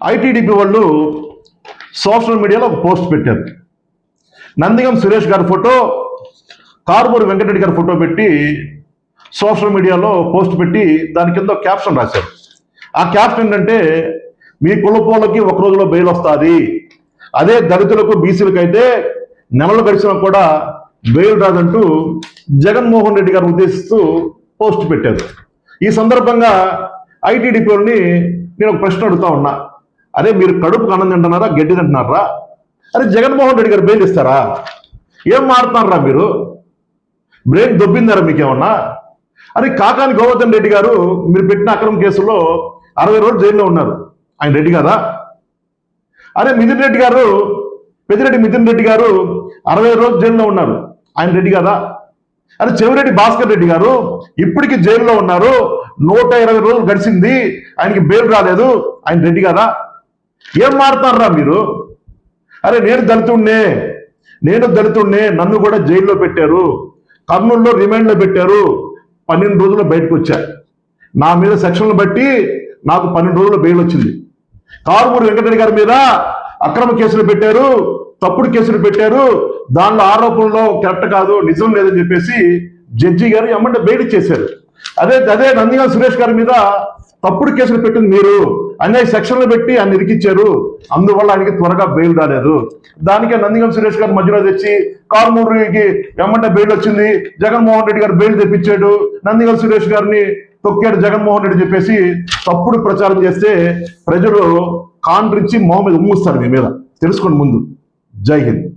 ITDP వాళ్ళు social మీడియాలో ఒక పోస్ట్ పెట్టారు. నందిగం సురేష్ గారి ఫోటో కారుమూరి వెంకటరెడ్డి గారి ఫోటో పెట్టి సోషల్ మీడియాలో పోస్ట్ పెట్టి దాని కింద క్యాప్షన్ రాశారు. ఆ క్యాప్షన్ ఏంటంటే మీ కులపోలకి ఒక రోజులో బెయిల్ వస్తుంది. అదే దళితులకు బీసీలకు అయితే నెలలు గడిచినా కూడా బెయిల్ రాదంటూ జగన్మోహన్ రెడ్డి గారు ఉద్దేశిస్తూ పోస్ట్ పెట్టారు. ఈ సందర్భంగా ఐటీడీపీ వాళ్ళని నేను ఒక ప్రశ్న అడుగుతా ఉన్నా. అరే మీరు కడుపు అన్నం తింటున్నారా గడ్డి తింటున్నారా? అరే జగన్మోహన్ రెడ్డి గారు బెయిల్ ఇస్తారా? ఏం మారుతున్నారా మీరు? బ్రెయిన్ దొబ్బిందారా మీకేమన్నా? అరే కాకాని గోవర్ధన్ రెడ్డి గారు మీరు పెట్టిన అక్రమ కేసులో అరవై రోజులు జైల్లో ఉన్నారు. ఆయన రెడ్డి కదా అరే మిథున్ రెడ్డి గారు పెద్దిరెడ్డి మిథున్ రెడ్డి గారు అరవై రోజులు జైల్లో ఉన్నారు. ఆయన రెడ్డి కదా అరే చెవిరెడ్డి భాస్కర్ రెడ్డి గారు ఇప్పటికి జైల్లో ఉన్నారు. నూట ఇరవై రోజులు గడిచింది. ఆయనకి బెయిల్ రాలేదు. ఆయన రెడ్డి కదా ఏం మారుతారా మీరు? అరే నేను దళితుడినే నేను దళితుడినే నన్ను కూడా జైల్లో పెట్టారు. కర్నూలులో రిమాండ్లో పెట్టారు. పన్నెండు రోజులు బయటకు వచ్చా. నా మీద సెక్షన్లు బట్టి నాకు పన్నెండు రోజులు బెయిల్ వచ్చింది. కారుమూరి వెంకటరెడ్డి గారి మీద అక్రమ కేసులు పెట్టారు. తప్పుడు కేసులు పెట్టారు. దానిలో ఆరోపణలో కరెక్ట్ కాదు నిజం లేదని చెప్పేసి జడ్జి గారు ఎమ్మంటే బెయిల్ ఇచ్చేశారు. అదే అదే నందిగా సురేష్ గారి మీద తప్పుడు కేసులు పెట్టింది మీరు. అన్యాయ సెక్షన్లు పెట్టి ఆయన ఇరికిచ్చారు. అందువల్ల ఆయనకి త్వరగా బెయిల్ రాలేదు. దానికే నందిగం సురేష్ గారు మధ్యలో తెచ్చి కారుమూరికి ఎమ్మంటే బెయిల్ వచ్చింది. జగన్మోహన్ రెడ్డి గారు బెయిల్ తెప్పించాడు. నందిగం సురేష్ గారిని తొక్కాడు జగన్మోహన్ రెడ్డి చెప్పేసి తప్పుడు ప్రచారం చేస్తే ప్రజలు కాండ్రించి మొహం మీద ఉమ్ముస్తారు మీ మీద. తెలుసుకోండి ముందు. జై హింద్.